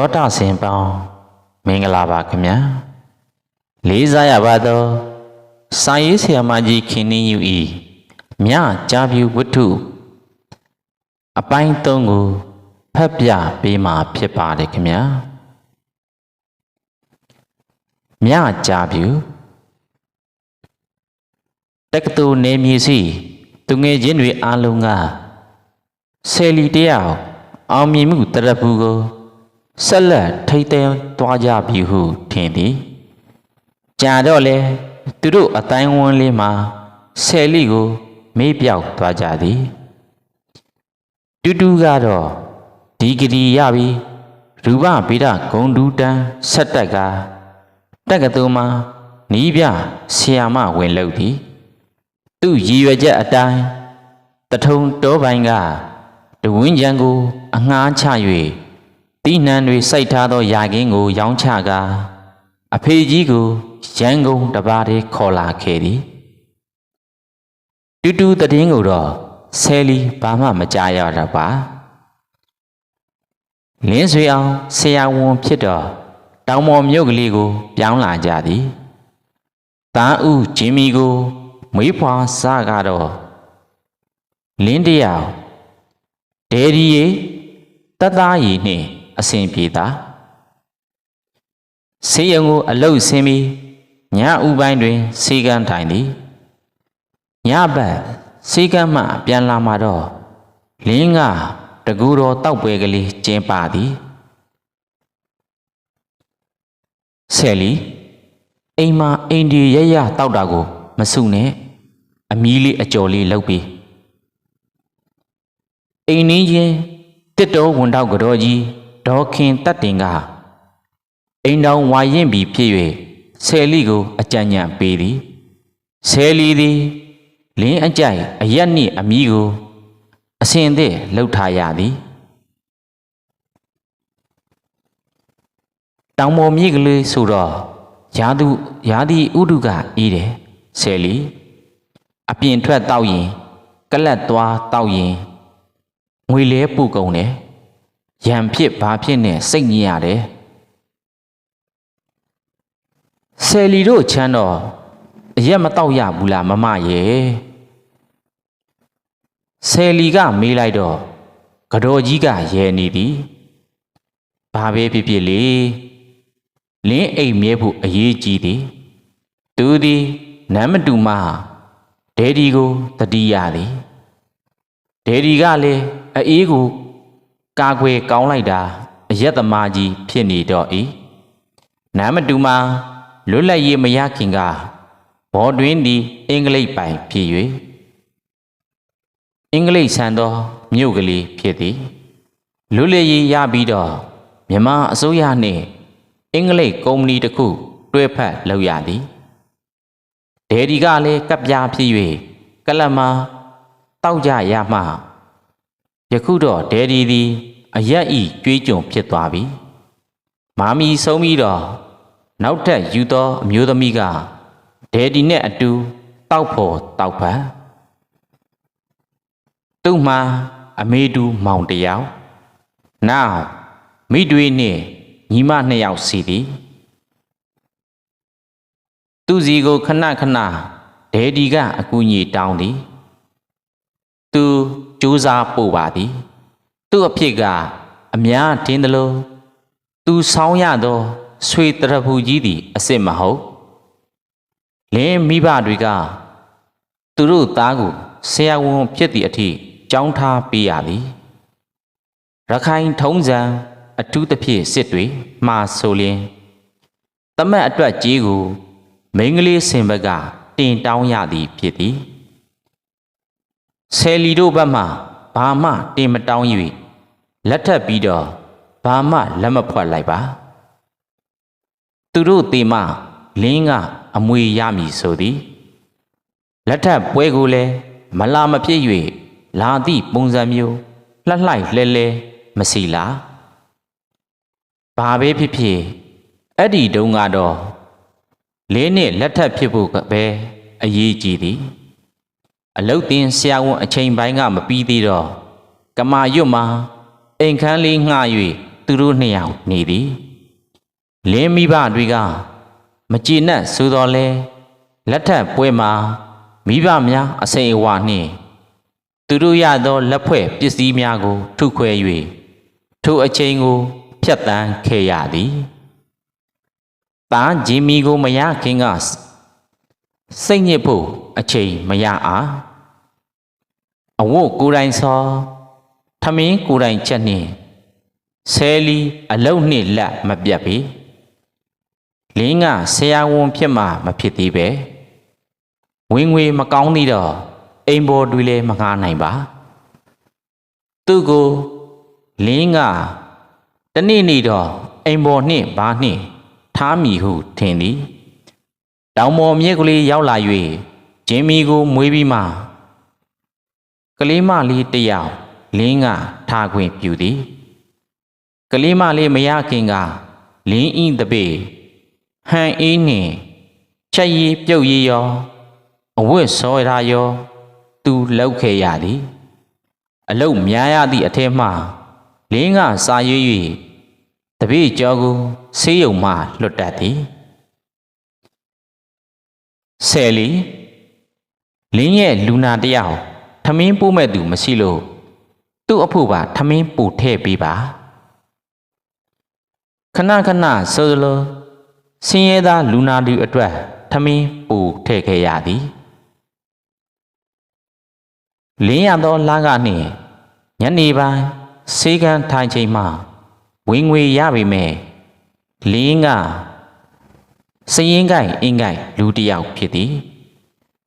သောတာဆင်ပေါင်းမင်္ဂလာပါခင်ဗျာလေးစားရပါသောစာရေးဆရာမကြီးခင်နှင်းယူဤမြကြာပြူဝတ္ထုအပိုင်း၃ကိုဖတ်ပြပေးမှာဖြစ်ပါတယ်ခင်ဗျာမြကြာပြူတက္ကသိုလ်နေမြေစီသူငယ်ချင်းတွေအားလုံးကဆယ်လီတယောက်အောင်မြင်မှုတရဖူကို ဆက်လက်ထိတ်သိမ်းသွားကြပြီဟုထင်သည်ကြာတော့လေသူတို့အတိုင်းဝန်းလေးမှာဆယ်လီကို မေးပြောက်သွားကြသည်တူတူကတော့ဒီဂရီရပြီရူပဗေဒဂုံဒူတန်ဆက်တက်ကတက်ကတူမှာနီးပြဆီယာမဝင်လို့သည်သူ့ရည်ရွယ်ချက်အတိုင်းတထုံတောပိုင်းကတဝင်းချံကို အငှားချ၍ တိနှံတွေစိုက်ထားသောယာကင်းကို ရောင်းချကာအဖေကြီးကိုရန်ကုန်တပါးတည်းခေါ်လာခဲ့သည်တူတူတည်င်းကိုတော့ဆယ်လီဘာမှမကြားရတော့ပါလင်းဆွေအောင်ဆရာဝန်ဖြစ်တော့တောင်ပေါ်မြို့ကလေးကို ပြောင်းလာကြသည်တားဥဂျင်မီကို မွေးဖွားစားကတော့လင်းတယောက်ဒေဒီရေတတ်သားရည်နှင့် အစဉ်ပြေတာဆေးရုံကိုအလုတ်ဆင်းပြီးညဥပိုင်းတွင်ဆေးကန်းထိုင်သည်ညဘက်ဆေးကန်းမှပြန်လာမှတော့လင်းကတကူတော်တောက်ပွဲကလေးကျင်းပါသည်ဆယ်လီအိမ်မှာအိမ်ဒီရရတောက်တာကို မစုနဲ့အမီးလေးအကျော်လေးလုပ်ပြီးအိမ်နင်းချင်းတစ်တော်ဝန်တော့ကြောကြီး ဒေါခင်တတ်တင်ကအိမ်တော်ဝါရင်ပြီးဖြစ်၍ဆယ်လီကို အကြံဉာဏ်ပေးသည်ဆယ်လီသည်လင်းအကြိုက်အရက်နှင့်အမီးကို အစင်သည့်လှုပ်ထားရသည်တောင်ပေါ်မြေကလေးဆိုတော့ယာသူယာဒီဥဒုကအေးတယ်ဆယ်လီအပြင်ထွက်တောက်ရင် ကလတ်သွားတောက်ရင်ငွေလဲပူကုန်တယ် ရံဖြစ်ဘာဖြစ်နဲ့စိတ်ညစ်ရတယ်ဆယ်လီတို့ချမ်းတော့အရက်မတော့ရဘူးလားမမရဲ့ဆယ်လီကမေးလိုက်တော့ကတော်ကြီးကရဲနေသည်ဘာပဲဖြစ်ဖြစ်လေလင်းအိမ်မြဲဖို့အရေးကြီးသည်သူသည်နမ်းမတူမဒဲဒီကိုတတိယသည်ဒဲဒီကလည်းအေးကို ကာကွယ်ကောင်းလိုက်တာအယက်သမားကြီးဖြစ်နေတော့၏နမ်းမတူမှာလွတ်လပ်ရေးမရခင်ကဘော်တွင်သည်အင်္ဂလိပ်ပိုင်ဖြစ်၍အင်္ဂလိပ်ဆန်သောမြို့ကလေးဖြစ်သည်လွတ်လပ်ရေးရပြီးတော့မြန်မာအစိုးရနှင့်အင်္ဂလိပ်ကုမ္ပဏီတစ်ခုတွဲဖက်လုပ်ရသည်ဒေဒီကလည်းကပ်ပြားဖြစ်၍ကလပ်မှာတောက်ကြရမှ ယခုတော့ဒယ်ဒီသည်အရက်ဤကြွေးကြုံဖြစ်သွားပြီမာမီဆုံးပြီးတော့နောက်ထပ်ယူသောအမျိုးသမီးကဒယ်ဒီနဲ့အတူတောက်ဖို့တောက်ဖန်သူ့မှာအမေတူမောင်တယောက်နောက်မိတွေနှင့်ညီမနှစ်ယောက်စီသည်သူစီကိုခဏခဏဒယ်ဒီကအကူကြီးတောင်းသည်သူ ကြိုးစားပို့ပါသည်သူ့အဖြစ်ကအများထင်းသလိုသူဆောင်းရသောဆွေတရဖူကြီးသည်အစ်စ်မဟုတ်လင်းမိဘတွေက သူတို့သားကိုဆရာဝန်ဖြစ်သည့်အထိကြောင်းထားပေးရသည်ရခိုင်ထုံးစံအထူးသဖြင့်စစ်တွေမှာဆိုလျင်တမတ်အတွက်ကြီးကို မိန်းကလေးစင်ဘက်ကတင်တောင်းရသည်ဖြစ်သည် ဆယ်လီတို့ဘက်မှဘာမှတင်မတောင်း၍လက်ထပ်ပြီးတော့ဘာမှလက်မဖွက်လိုက်ပါသူတို့တေမလင်းကအမွေရမည်ဆိုသည်လက်ထပ်ပွဲကိုလည်းမလာမဖြစ်၍လာသည့်ပုံစံမျိုးလှလှလဲလဲမစီလားဘာပဲဖြစ်ဖြစ်အဲ့ဒီတုန်းကတော့လေးနှစ်လက်ထပ်ဖြစ်ဖို့ပဲအရေးကြီးသည် အလုတ်တင်ဆရာဝန်အချိန်ပိုင်းကမပြီးသေးတော့ကမာရွတ်မှာအိမ်ခန်းလေးငှား၍သူသူတို့နှစ်ယောက်နေသည်လင်းမိဘတွေကမကြည်နက်ဆိုတော်လဲလက်ထပ်ပွဲမှာမိဘများအစိမ်အဝါနှင့်သူတို့ရသောလက်ဖွဲ့ပစ္စည်းများကို ထုခွဲ၍ထိုအချိန်ကိုဖျက်ဆီးခဲ့ရသည်။တာဂျီမီကိုမရခင်ကစိတ်ညစ်ဖို့အချိန်မရအား အဝတ်ကိုယ်တိုင်စောထမင်းကိုယ်တိုင်ချက်နှင့်ဆဲလီအလုတ်နှင့်လက်မပြတ်ပေလင်းကဆရာဝန်ဖြစ်မှမဖြစ်သေးပဲဝင်ငွေမကောင်းသေးတော့အိမ်ပေါ်တွေလည်းမငှားနိုင်ပါသူ့ကိုလင်းကတနေ့နေ့တော့အိမ်ပေါ်နှင့်ဘာနှင့်ထားမိဟုထင်သည်တောင်ပေါ်မြက်ကလေးရောက်လာ၍ဂျင်မီကိုမွေးပြီးမှ ကလေးမလေးတစ်ယောက်လင်းကထားခွင့်ပြုသည်ကလေးမလေးမရခင်ကလင်းဤတပေဟန်အေးနှင့်ချက်ရည်ပြုတ်ရည်ရောအဝတ်စောရရော သူလောက်ခဲ့ရသည် အလုတ်များရသည့်အထက်မှလင်းကစာရွေး၍တပည့်ကျော်ကိုဆေးရုံမှလွတ်တတ်သည်ဆယ်လီလင်းရဲ့လူနာတယောက်ထ မင်းပိုးမဲ့သူမရှိလို့သူ့အဖို့ပါထမင်းပို့ထည့်ပေးပါခဏခဏဆိုလိုဆင်းရဲသားလူနာတွေအတွက်ထမင်းပို့ထည့်ခဲ့ရသည်လင်းရသောလကနှင့်ညနေပိုင်းဆေးကန်းထိုင်ချိန်မှဝင်ငွေရပေမဲ့လင်းကစရင်ကိုင်အင်းကိုင်လူတစ်ယောက်ဖြစ်သည်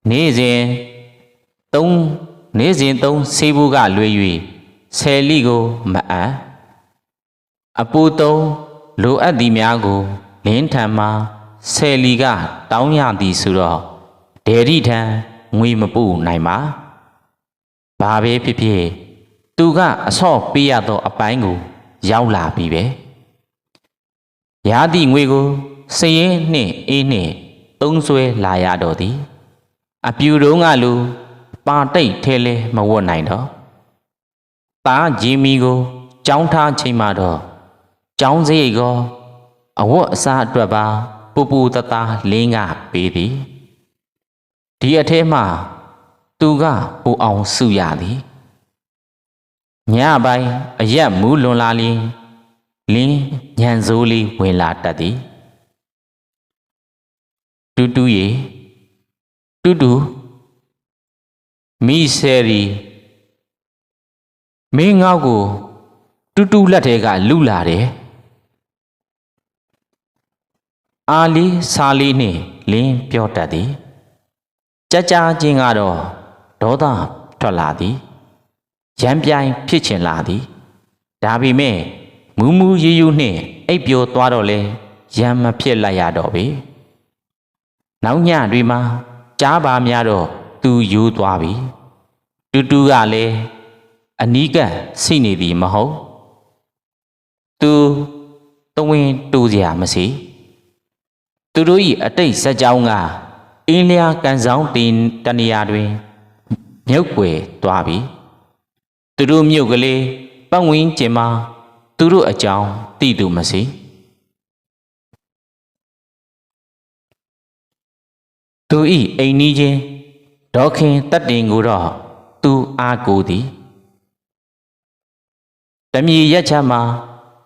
နေ့စဉ်သုံး နေ့စဉ်သုံးဆေးဘူးကလွေ၍ဆယ်လီကိုမအပ်အပူသုံးလိုအပ်သည်များကိုလင်းထံမှဆယ်လီက တောင်းရသည်ဆိုတော့ဒေရီထံငွေမပူနိုင်ပါဘာပဲဖြစ်ဖြစ်သူကအဆော့ပေးရသော အပိုင်းကို ရောက်လာပြီပဲရာသည့်ငွေကိုစရင်နှင့်အေးနှင့်သုံးဆွဲလာရတော့သည် အပြူတုံးကလူ ပါတိတ်ထဲလဲမဝတ်နိုင်တော့တာဂျီမီကိုကြောင်းထားချိန်မှတော့ကြောင်းစရိတ်ကောအဝတ်အစားအတွက်ပါပူပူတသားလင်းကပေးသည်ဒီအထဲမှသူကပူအောင်စုရသည်ညပိုင်းအရက်မူးလွန်လာလင်းလင်းညံစိုးလေးဝင်လာတတ်သည်တူတူရေတူတူ မိဆယ်ရီမင်းငေါ့ကိုတူတူလက်ထဲကလူလာတယ်အာလီစာလီနှင့်လင်းပြောတတ်သည်ကြကြချင်းကတော့ဒေါသထွက်လာသည်ရံပြိုင်ဖြစ်ချင်လာသည်ဒါပေမဲ့မူးမူးရူးရူးနှင့်အိပ်ပျော်သွားတော့လဲရံမဖြစ်လိုက်ရတော့ပေနောက်ညတွေမှာကြားပါများတော့ သူယူသွားပြီတူတူကလည်းအနီးကပ်စိနေသည်မဟုတ်သူတဝင်းတူစရာမရှိသူတို့၏အတိတ်ဇက်ကြောင်းကအင်းလျာကန်ဆောင်တင်တနေရာတွင်မြုပ်ွယ်သွားပြီသူတို့မြုပ်ကလေးပတ်ဝန်းကျင်မှာသူတို့အကြောင်းသိသူမရှိသူဤအိမ်နီးချင်း ဒေါခင်တက်တင်ကိုတော့သူအားကိုသည်တမီရက်ချမှာ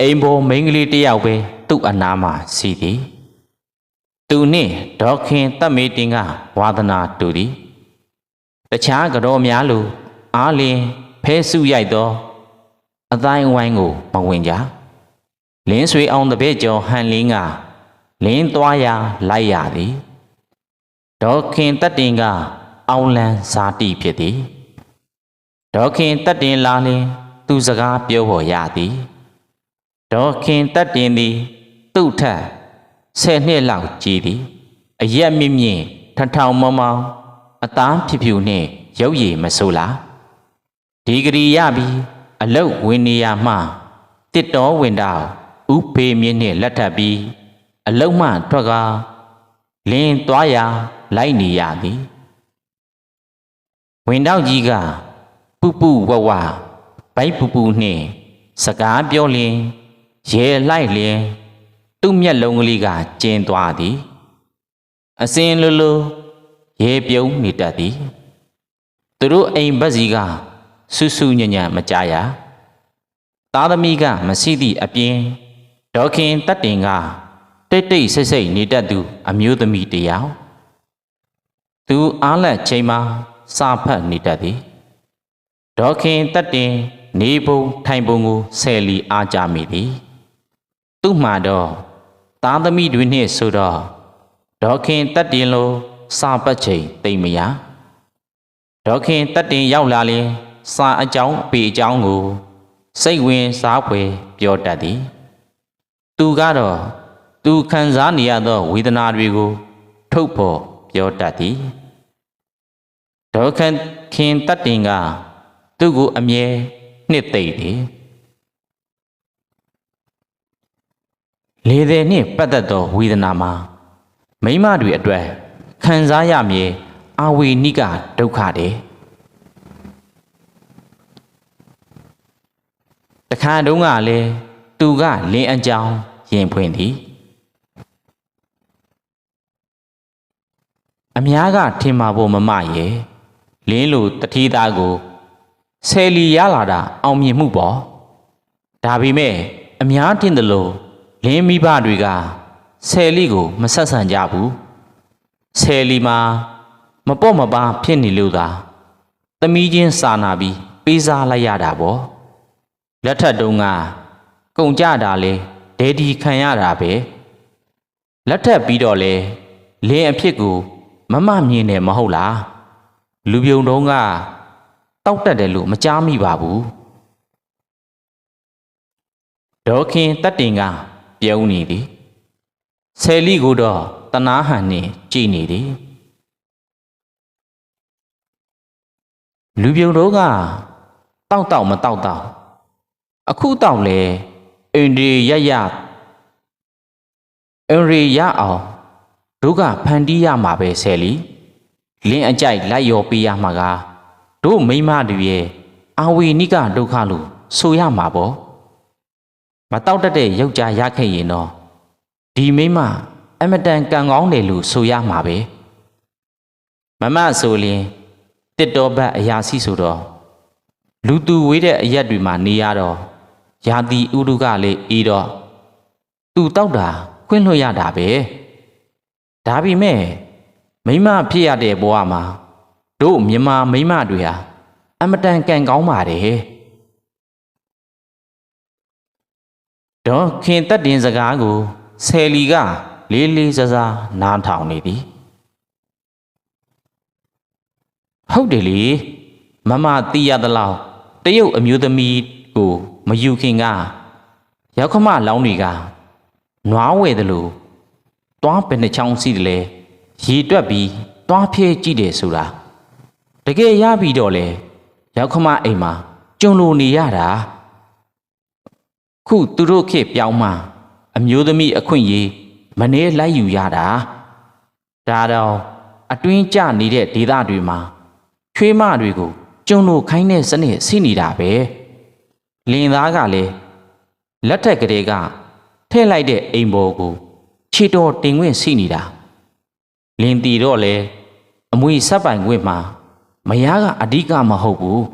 အိမ်ပေါ်မိန်းကလေးတယောက်ပဲသူ့အနားမှာစီသည်သူနှင့်ဒေါခင်တက်မေတင်ကဝါသနာတူသည်တခြားကြောများလိုအားလင်းဖဲစုရိုက်သောအတိုင်းအဝိုင်းကိုမဝင်ကြလင်းဆွေအောင်တပည့်ကျော်ဟန်လင်းကလင်းသွားရာလိုက်ရသည်ဒေါခင်တက်တင်က အောင်လန်ဇာတိဖြစ်သည်ဒေါခင်တက်တင်လာလင် သူစကားပြောပေါ်ရသည်ဒေါခင်တက်တင်သည်သူ့ထက်ဆယ်နှစ်လောက်ကြီးသည်အရက်မြင့်မြင့်ထထောင်မောင်းမောင်းအသားဖြူဖြူနှင့်ရုပ်ရည်မဆိုးလားဒီဂရီရပြီးအလုတ်ဝင်နေရမှတစ်တော်ဝင်တော့ဥဖေးမြင့်နှင့်လက်ထပ်ပြီးအလုတ်မှထွက်ကားလင်းသွားရာလိုက်နေရသည် ဝင်တော့ကြီးကပူပူဝဝဘိုက်ပူပူနှင့်စကားပြောလင်ရဲလိုက်လျင်သူ့မျက်လုံးကလေးကကျင်းသွားသည် အစင်လိုလိုရဲပြုံးနေတတ်သည်သူတို့အိမ်ဘက်စီကဆူဆူညံ့ညံ့မကြရသားသမီးကမရှိသည့်အပြင်ဒေါက်ခင်တက်တင်ကတိတ်တိတ်ဆိတ်ဆိတ်နေတတ်သူ အမျိုးသမီးတစ်ယောက်သူအားလက်ချိန်မှာ စာဖတ်နေတတ်သည်ဒေါက်ခင်တက်တင် နေပုံထိုင်ပုံကိုဆယ်လီအားကြမိသည် သူ့မှာတော့သားသမီးတွေနှင့်ဆိုတော့ဒေါက်ခင်တက်တင်လိုစာပတ်ချိန်တိတ်မရဒေါက်ခင်တက်တင်ရောက်လာရင်စာအကြောင်းအပေအကြောင်းကို စိတ်ဝင်စားဖွယ်ပြောတတ်သည် သူကတော့သူခံစားနေရသောဝေဒနာတွေကို ထုတ်ဖော်ပြောတတ်သည် ဒေါက်ခင်ခင်တက်တင်ကသူ့ကိုအမြဲနှစ်သိမ့်သည်လေသည်နှင့်ပတ်သက်သောဝေဒနာမှာမိမတွေအတွက်ခံစားရမည်အဝေနိကဒုက္ခတဲ့တခါတုန်းကလည်းသူကလင်းအကြောင်းရင်ဖွင့်သည်အများကထင်မှာဖို့မမရဲ့ လင်းလိုတတိသားကိုဆယ်လီရလာတာအောင်မြင်မှုပေါ့ဒါပေမဲ့အများထင်တယ်လို့လင်းမိဘတွေကဆယ်လီကိုမဆက်ဆံကြဘူးဆယ်လီမှာမပေါ့မပါဖြစ်နေလို့သာသမီးချင်းစာနာပြီးပေးစားလိုက်ရတာပေါ့လက်ထက်တုန်းကကုန်ကြတာလေဒဲဒီခံရတာပဲလက်ထက်ပြီးတော့လေလင်းအဖြစ်ကိုမမမြင်တယ်မဟုတ်လား လူပြုံတုံးကတောက်တက်တယ်လို့မကြားမိပါဘူးဒေါခင်တက်တင်ကပြုံးနေသည်ဆယ်လီကိုတော့တနာဟန်နှင့်ကြည်နေသည်လူပြုံတို့ကတောက်တောက်မတောက်တောက်အခုတောက်လေအင်ဒီရရအင်ရီရအောင်တို့ကဖန်တီးရမှာပဲဆယ်လီ လင်းအကြိုက်လိုက်ရောပေးရမှာကတို့မိမတွေရဲ့အာဝေနိကဒုက္ခလို့ဆိုရမှာပေါ့မတောက်တတ်တဲ့ယောက်ျားရခဲ့ရင်တော့ဒီမိန်းမအမတန်ကံကောင်းတယ်လို့ဆိုရမှာပဲမမဆိုရင်တစ်တော်ဘတ်အရာစီဆိုတော့လူသူဝေးတဲ့အရက်တွေမှာနေရတော့ယာတီဥဒုကလေးအေးတော့သူတောက်တာခွင့်လွှတ်ရတာပဲဒါပေမဲ့ မိန်းမဖြစ်ရတဲ့ဘဝမှာတို့မြမမိန်းမတွေဟာအမတန်ကံကောင်းပါတယ်ဒေါခင်တက်တင်စကားကိုဆယ်လီက လေးလေးစားစားနားထောင်နေသည်ဟုတ်တယ်လေမမတီးရသလောက်တရုတ်အမျိုးသမီးကိုမယူခင်ကရောက်ခမလောင်းတွေကနွားဝဲတယ်လို့တွားပင်နှချောင်းစီတယ်လေ ရေတွက်ပြီးတွားဖြဲကြည့်တယ်ဆိုတာတကယ်ရပြီးတော့လေရောက်ခမအိမ်မှာကျုံလိုနေရတာခုသူတို့ခေတ်ပြောင်းမှအမျိုးသမီးအခွင့်အရေးမနှဲလိုက်ယူရတာဒါတော့အတွင်းကျနေတဲ့ဒေသတွေမှာချွေးမတွေကိုကျုံလို့ခိုင်းတဲ့စနစ်ရှိနေတာပဲလင်သားကလည်းလက်ထက်ကလေးကထည့်လိုက်တဲ့အိမ်ပေါ်ကိုခြေတော်တင်ခွင့်ရှိနေတာ လင်တီတော့လေအမွေဆက်ပိုင်ခွင့်မှာမယားကအဓိကမဟုတ်ဘူး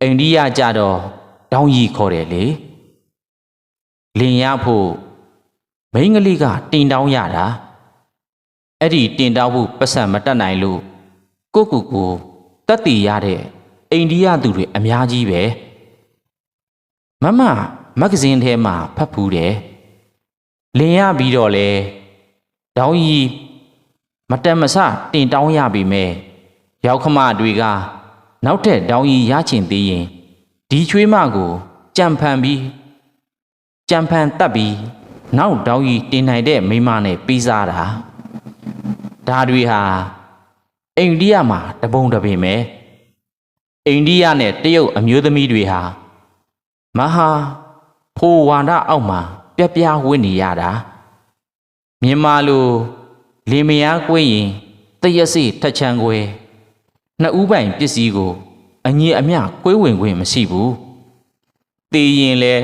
အိန္ဒိယကြတော့တောင်းကြီးခေါ်တယ်လေလင်ရဖို့မိန်းကလေးကတင်တောင်းရတာအဲ့ဒီတင်တောင်းဖို့ပတ်စံမတက်နိုင်လို့ကိုကူကိုတက်တီရတဲ့အိန္ဒိယသူတွေအများကြီးပဲမမမဂဇင်းထဲမှာဖတ်ဖူးတယ်လင်ရပြီးတော့လေ တောင်းကြီးမတန်မဆတင်တောင်းရပြီမဲ့ရောက်ခမတွေကနောက်ထပ်တောင်းကြီးရချင်သေးရင်ဒီချွေးမကိုကြံဖန်ပြီးကြံဖန်တက်ပြီးနောက်တောင်းကြီးတင်နိုင်တဲ့မိမနဲ့ပြီးစားတာဒါတွေဟာအိန္ဒိယမှာတပုံတပင်ပဲအိန္ဒိယနဲ့တရုတ်အမျိုးသမီးတွေဟာမဟာဖိုဝါဒအောက်မှာ ပြက်ပြားဝင့်နေရတာ မြန်မာလိုလင်မယားကွေးရင်တရက်စီထက်ချံကွယ်နှစ်ဦးပိုင်ပစ္စည်းကိုအငြိအမျှကွေးဝင်ခွင့်မရှိဘူး။တည်ရင်လဲ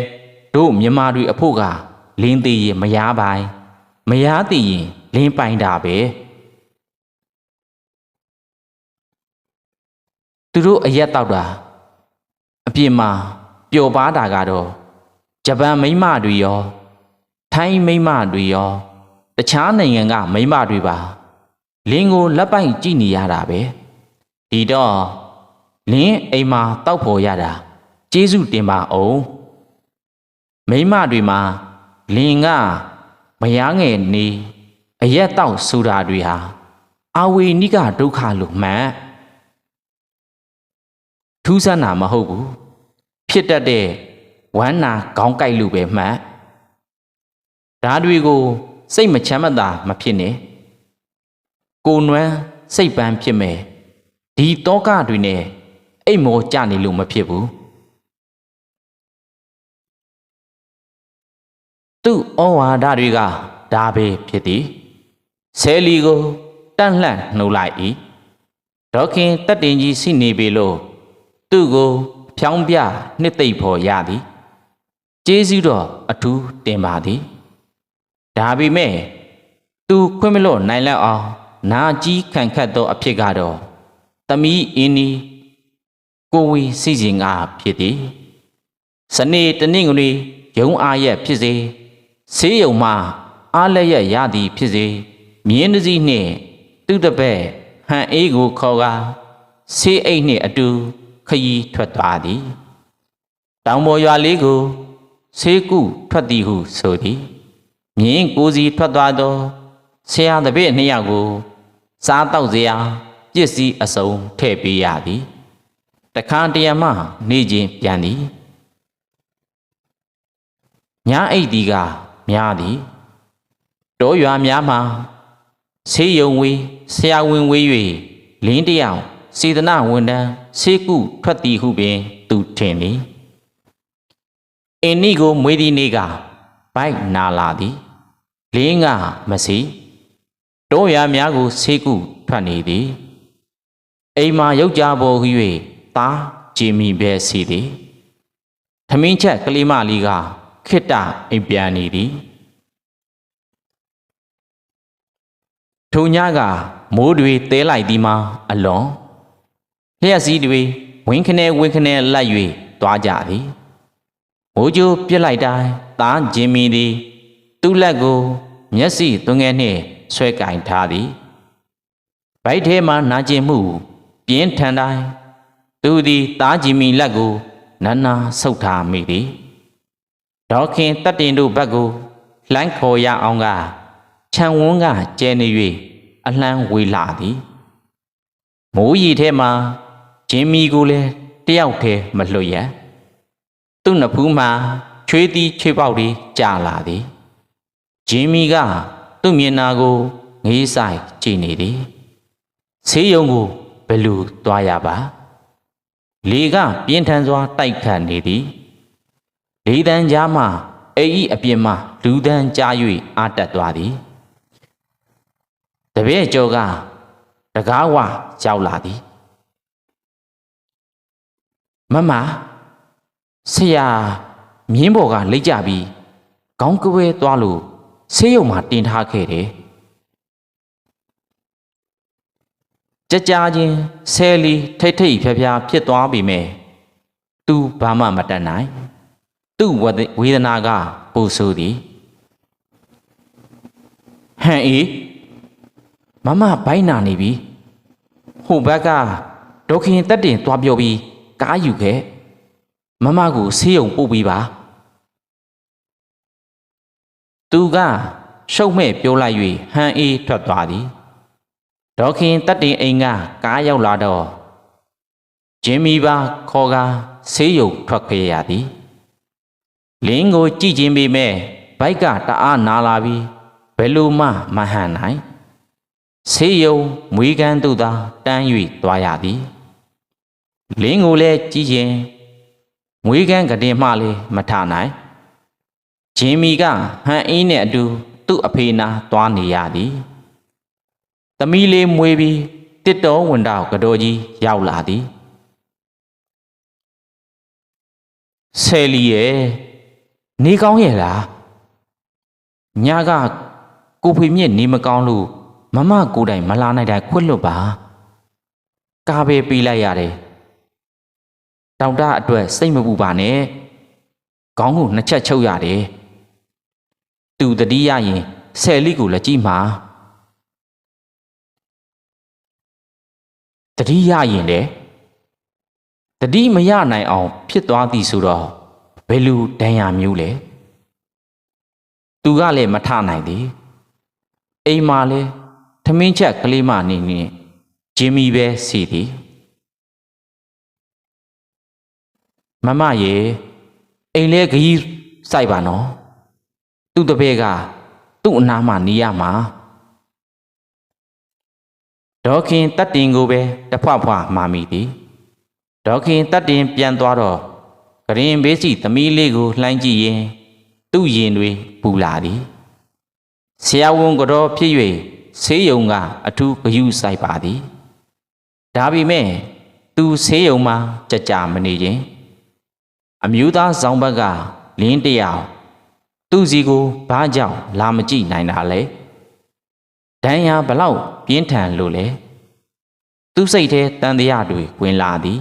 တို့မြန်မာတွေအဖို့ကလင်းသေးရင်မရားပိုင်မရားသေးရင်လင်းပိုင်တာပဲသူတို့အရက်တောက်တာအပြင်မှာပျော်ပါတာကတော့ဂျပန်မိန်းမတွေရော ထိုင်းမိန်းမတွေရော တခြားနိုင်ငံကမိန်းမတွေပါလင်းကိုလက်ပိုက်ကြည့်နေရတာပဲဒီတော့လင်းအိမ်မှာတောက်ဖို့ရတာကျေးဇူးတင်ပါအောင်မိန်းမတွေမှာလင်းကမယားငယ်နေအရက်တောက်ဆိုတာတွေဟာအာဝေနိကဒုက္ခလို့မှန်ထူးဆန်းတာမဟုတ်ဘူးဖြစ်တတ်တဲ့ဝမ်းနာခေါင်းကိုက်လို့ပဲမှန်ဓာတွေကို စိတ်မချမ်းမသာမဖြစ်နဲ့ကိုနွမ်းစိတ်ပန်းဖြစ်မယ်ဒီတောကတွေနဲ့အိတ်မောကြနေလို့မဖြစ်ဘူးသူ့ဩဝါဒတွေကဒါပဲဖြစ်သည်ဆယ်လီကိုတန့်လှန့်နှုတ်လိုက်၏ဒေါခင်တက်တင်ကြီးရှိနေပြီလို့သူ့ကို ဖြောင်းပြနှစ်သိမ့်ဖို့ရသည်ကျေးဇူးတော်အထူးတင်ပါသည် ဒါပေမဲ့သူခွင့်မလို့နိုင်လောက်အောင် နာကြီးခံခတ်သောအဖြစ်ကတော့သမီးအင်းနီကိုဝီစီစဉ်ကဖြစ်သည်စနေတနင်္ဂနွေရုံအားရက်ဖြစ်စေဆေးရုံမှအားလက်ရက်ရသည်ဖြစ်စေမြင်းတစည်းနှင့်သူ့တပည့်ဟန်အေးကိုခေါ်ကာဆေးအိတ်နှင့်အတူခရီးထွက်သွားသည် တောင်ပေါ်ရွာလေးကိုဆေးကုထွက်သည်ဟုဆိုသည် မြင်းကိုစီထွက်သွားသောဆရာတပည့်နှစ်ယောက်ကို စားတော့စရာပစ္စည်းအစုံထည့်ပေးရသည်တခါတရံမှနေခြင်းပြန်သည်ညာအိတ်ဒီကများသည်တောရွာများမှာဆေးရုံဝေးဆရာဝန်ဝေး၍လင်းတယောက်စေတနာဝန်တန်းဆေးကုထွက်သည်ဟုပင် သူထင်သည်အင်းနီကိုမွေးသည့်နေ့ကဘိုက်နာလာသည် လင်းကမစီတောရွာများကိုဆေးကုထွက်နေသည်အိမ်မှာယောက်ျားပေါ်ဟ၍သားဂျီမီပဲစီသည်သမင်းချက်ကလေးမလေးကခိတ္တအိမ်ပြန်နေသည်ထိုညကမိုးတွေတဲလိုက်သည်မှာအလွန်လျက်စီးတွေဝင်းခနဲဝင်းခနဲလိုက်၍သွားကြသည်မိုးကြိုးပြစ်လိုက်တိုင်းသားဂျင်မီသည် သူ့လက်ကို မျက်စိသွငယ်နှင့်ဆွဲကင်ထားသည်ဗိုက်ထဲမှနာကျင်မှု ပြင်းထန်တိုင်းသူသည်သားဂျင်မီလက်ကိုနန်းနာဆုပ်ထားမိသည်ဒေါခင်တတ်တင်တို့ဘက်ကိုလှမ်းခေါ်ရအောင်ကခြံဝန်းကကျဲနေ၍အလှမ်းဝေးလာသည်မိုးရီထဲမှာဂျင်းမီကိုလည်းတယောက်တည်းမလွတ်ရသူ့နဖူးမှာချွေးသည်ချွေးပေါက်သည်ကြာလာသည် ဂျင်းမီကသူ့မျက်နာကိုငေးဆိုင်ကြည့်နေသည်ဆေးရုံကိုဘယ်လိုသွားရပါလေကပြင်းထန်စွာတိုက်ခတ်နေသည်လေတန်းကြားမှအိဤအပြင်မှလူတန်းကြား၍အာတက်သွားသည်တပည့်ကျော်ကတကားဝရောက်လာသည်မမဆရာမြင်းဘော်ကလိတ်ကြပြီးခေါင်းကဝဲသွားလို့ ဆေးရုံမှာတင်ထားခဲ့တယ်ကြကြချင်းဆဲလီထိတ်ထိတ်ဖျားဖျားဖြစ်သွားပြီမဲ့သူဘာမှမတတ်နိုင် သူ့ဝေဒနာကပူဆိုးသည်ဟန်အေးမမဘိုင်းနာနေပြီဟိုဘက်ကဒေါခင်တက်တင်သွားပြောပြီးကားယူခဲ့မမကိုဆေးရုံပို့ပြီးပါ သူကရှုံမဲ့ပြောလိုက်၍ဟန်အေးထွက်သွားသည်ဒေါခင်တက်တင်အိမ်ကကားရောက်လာတော့ဂျင်မီပါခေါ်ကာဆေးရုံထွက်ခဲ့ရသည်လင်းကိုကြည့်ခြင်းပေမဲ့ဘိုက်ကတအားနာလာပြီးဘယ်လိုမှမဟန်နိုင်ဆေးရုံမွေးကန်းတို့သာတန်း၍သွားရသည်လင်းကိုလည်းကြည့်ခြင်းမွေးကန်းကတင်မှလည်းမထနိုင် ဂျင်မီကဟန်အင်းနဲ့အတူသူ့အဖေနာသွားနေရသည်သမီးလေးမွေးပြီးတစ်တော်ဝန်တော်ကတော်ကြီးရောက်လာသည်ဆယ်လီရဲ့နေကောင်းရဲ့လားညကကိုဖေမြင့်နေမကောင်းလို့မမကိုယ်တိုင်မလာနိုင်တိုင်းခွတ်လွတ်ပါကားပဲပေးလိုက်ရတယ်တောင်တအတွက်စိတ်မပူပါနဲ့ခေါင်းကိုနှစ်ချက်ချုပ်ရတယ် သူတတိယရင်ဆယ်လိကိုလည်းကြည့်မှာတတိယရင်တဲ့တတိမရနိုင်အောင် ဖြစ်သွားသည်ဆိုတော့ဘယ်လိုဒဏ်ရာမျိုးလဲသူကလည်းမထနိုင်သည်အိမ်မှာလဲထမင်းချက်ကလေးမနေနေဂျင်မီပဲစီသည်မမရေအိမ်လဲခကြီးစိုက်ပါနော် သူ့တပည့်ကသူ့အနားမှာနေရမှာဒေါခင်တတ်တင်ကိုပဲတဖွဖွမာမိသည်ဒေါခင်တတ်တင်ပြန်သွားတော့ဂရင်ဘေးစီသမီးလေးကိုလှမ်းကြည့်ရင်သူ့ရင်တွေပူလာသည်ဆရာဝန်ကတော့ဖြစ်၍ဆေးရုံကအထူးဂယုစိုက်ပါသည်ဒါပေမဲ့သူဆေးရုံမှာကြကြမနေခြင်းအမျိုးသားဆောင်ဘက်ကလင်းတယောက် သူ့စီကိုဘာကြောင့်လာမကြည့်နိုင်တာလဲဒဏ်ရာဘလောက်ပြင်းထန်လို့လဲသူ့စိတ်ထဲတန်တရားတွေဝင်လာသည်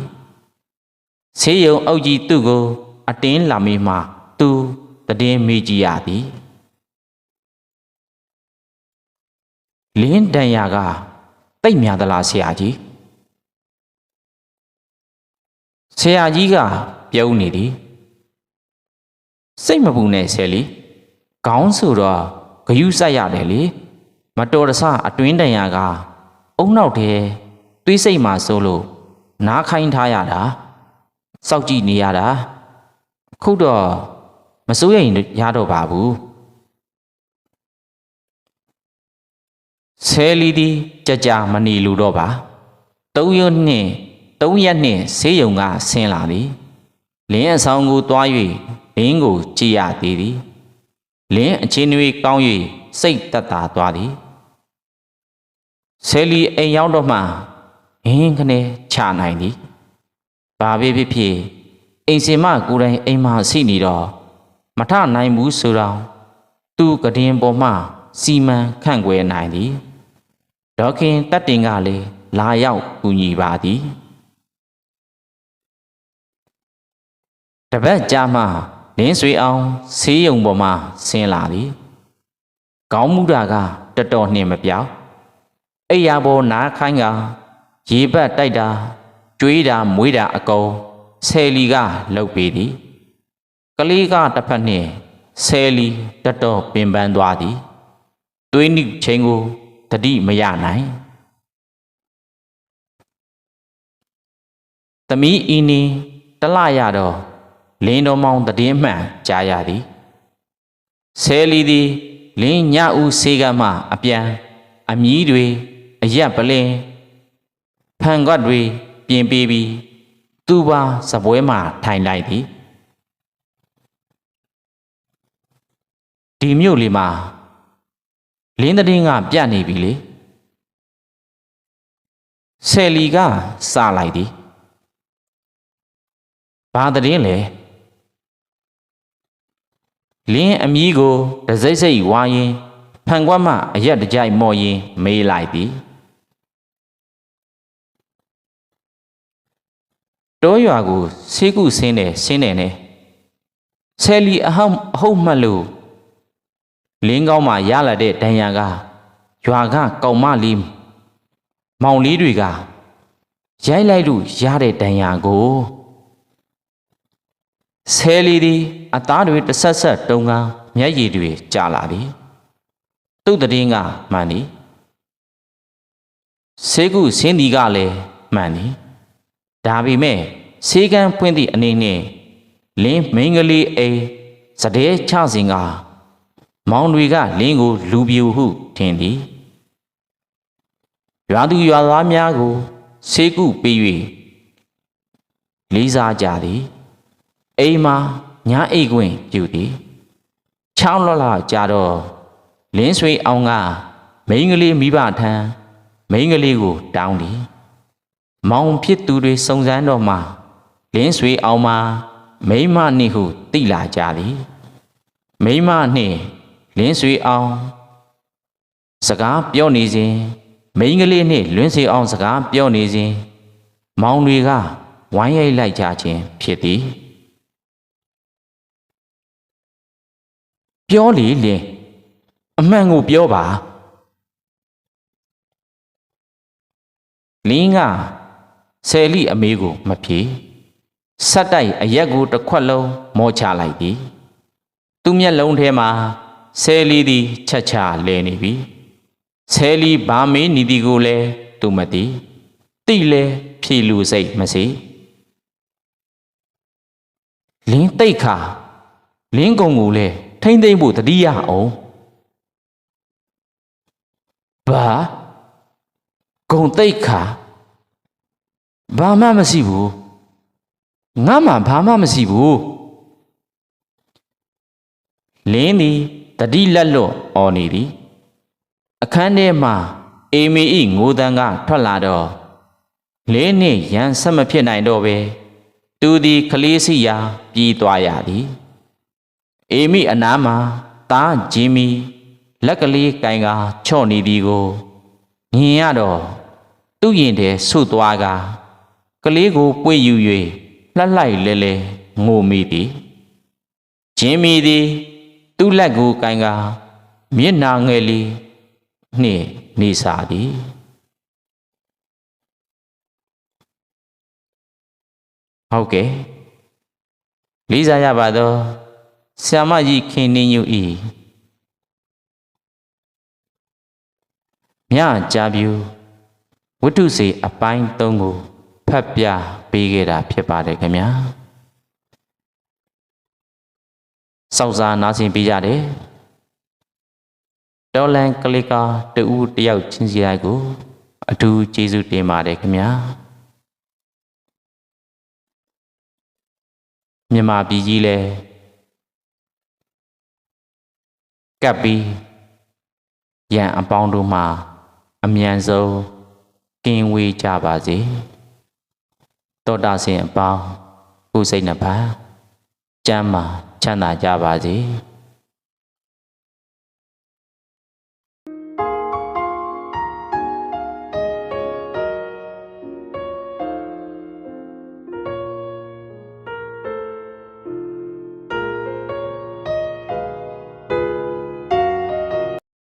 ဆေးရုံအုပ်ကြီးသူ့ကို အတင်းလာမေးမှသူတည်င်းမေးကြည့်ရသည်လင်းတန်ရာကတိတ်များသလားဆရာကြီးဆရာကြီးကပြုံးနေသည်စိတ်မပူနဲ့ဆယ်လီ ခေါင်းဆိုတော့ဂယုစိုက်ရတယ်လေမတော်တဆအတွင်းတန်ရာကအုံနောက်ထဲသွေးစိတ်မှဆိုလို့နားခိုင်းထားရတာစောက်ကြည့်နေရတာခုတော့မစိုးရိမ်ရတော့ပါဘူးဆယ်လီသည်ကြကြမနေလူတော့ပါသုံးရက်နှင့်သုံးရက်နှင့်ဆေးရုံကဆင်းလာသည်လင်းအဆောင်ကိုတွား၍လင်းကိုကြည့်ရသေးသည် လင်းအချင်းတွေကောင်း၍စိတ်တက်တာသွားသည်ဆယ်လီအိမ်ရောက်တော့မှဟင်းခနဲ့ချနိုင်သည်ဘာပဲဖြစ်ဖြစ်အိမ်စင်မကိုယ်တိုင်အိမ်မှာရှိနေတော့မထနိုင်ဘူးဆိုတော့သူကတင်ပေါ်မှစီမံခန့်ခွဲနိုင်သည်ဒေါခင်တတ်တင်ကလည်းလာရောက်ကူညီပါသည်တပတ်ကြာမှ လင်းဆွေအောင်ဆေးရုံပေါ်မှဆင်းလာသည်ခေါင်းမူတာကတတော်နှင်မပြောက်အိယာပေါ်နားခိုင်းကရေပတ်တိုက်တာကျွေးတာမွေးတာအကုန်ဆယ်လီကလှုပ်ပေသည်ကလေးကတစ်ဖက်နှင့်ဆယ်လီတတော်ပင်ပန်းသွားသည်သွေးနုချင်းကိုတတိမရနိုင်သမီးအင်းနီတလရတော့ လင်းတော်မောင်တည်င်းမှန်ကြားရသည်ဆယ်လီသည်လင်းညဦးဆေးကမှအပြန်အမြီးတွေအရက်ပလင်းဖန်ကွက်တွေပြင်ပေးပြီးသူပါစပွဲမှာထိုင်လိုက်သည်ဒီမြို့လေးမှာလင်းတဲ့င်းကပြတ်နေပြီလေဆယ်လီကစလိုက်သည်ဘာတဲ့င်းလဲ လင်းအမီးကိုတစိမ့်စိမ့်ဝါရင်ဖန်ကွက်မှအရက်တကြိုက်မော်ရင်မေးလိုက်သည်တောရွာကိုဆေးကုဆင်းတယ်ဆင်းတယ်နဲ့ဆယ်လီအဟောက်အဟုတ်မှတ်လို့လင်းကောင်းမှရလာတဲ့ဒဏ်ရာကရွာကကောင်မလေးမောင်လေးတွေကရိုက်လိုက်လို့ရတဲ့ဒဏ်ရာကို ဆယ်လီသည်အသားတွေတဆက်ဆက်တုံကမျက်ရည်တွေကျလာသည်သူ့တည်င်းကမှန်သည်ဆေးကုဆင်းသည်ကလည်းမှန်သည်ဒါပေမဲ့ဆေးကန်းဖွင့်သည့်အနေနဲ့လင်းမင်းကလေးအိမ်စတဲ့ချစဉ်ကမောင်တွေကလင်းကို လူပြူဟုထင်သည်ရွာသူရွာသားများကိုဆေးကုပေး၍လေးစားကြသည် အိမ်မှာညာအိတ်ခွင့်ပြုသည်ချောင်းလော်လာကြတော့လင်းဆွေအောင်ကမိန်းကလေးမိဘထံမိန်းကလေးကိုတောင်းသည်မောင်ဖြစ်သူတွေစုံစမ်းတော့မှလင်းဆွေအောင်မှာမိမနှင့်ဟုတိလာကြသည်မိန်းမနှင့်လင်းဆွေအောင်စကားပြောနေစဉ်မိန်းကလေးနှင့်လွင်းဆွေအောင်စကားပြောနေစဉ်မောင်တွေကဝိုင်းရိုက်လိုက်ကြခြင်းဖြစ်သည် ပြောလေလင်းအမှန်ကိုပြောပါလင်းကဆယ်လီအမေကိုမဖြေဆက်တိုက်အရက်ကိုတစ်ခွက်လုံးမောချလိုက်သည်သူမျက်လုံးထဲမှာဆယ်လီသည်ချက်ချလဲနေပြီဆယ်လီဘာမေးနေသည်ကိုလည်းသူမသိတိလဲဖြေလူစိတ်မစေလင်းတိတ်ခါလင်းကုံကိုလည်း ထိမ့်သိမ့်ဖို့တတိယအောင်ဘာဂုံတိတ်ခါဘာမှမရှိဘူးငါမှဘာမှမရှိဘူးလင်းသည်တတိလက်လွတ်အော်နေသည်အခန်းထဲမှအေမီဤငိုတန်းကထွက်လာတော့လေးနှင့်ရန်ဆက်မဖြစ်နိုင်တော့ပဲသူသည်ခလေးစီရာပြေးသွားရသည် အေမီအနားမှာတားဂျင်မီလက်ကလေးကင်ကချော့နေသည်ကိုမြင်ရတော့သူ့ရင်ထဲဆုတ်သွားကကလေးကိုပွေယူ၍လှက်လိုက်လဲလဲငိုမိသည်ဂျင်မီသည်သူ့လက်ကိုကင်ကမျက်နာငယ်လေးနှင့်နေစာသည်ဟုတ်ကဲ့လေးစားရပါတော့ ဆ iam မကြီးခင်နေညူဤမြကြပြူဝတ္ထုစေအပိုင်း၃ကိုဖတ်ပြပေးခဲ့တာဖြစ်ပါတယ်ခင်ဗျာစောက်စားနားဆင်ပေးကြတယ်ဒေါ်လန်ကလစ်ကာတူတယောက်ချင်းစီလိုက်ကို အထူးကျေးဇူးတင်ပါတယ်ခင်ဗျာမြန်မာပြည်ကြီးလဲ ကပ်ပြီးရန်အပေါင်းတို့မှာအမြန်ဆုံးကင်းဝေးကြပါစေတောတာဆင်အပေါင်းကိုယ်စိတ်နှပါကျမ်းမာချမ်းသာကြပါစေ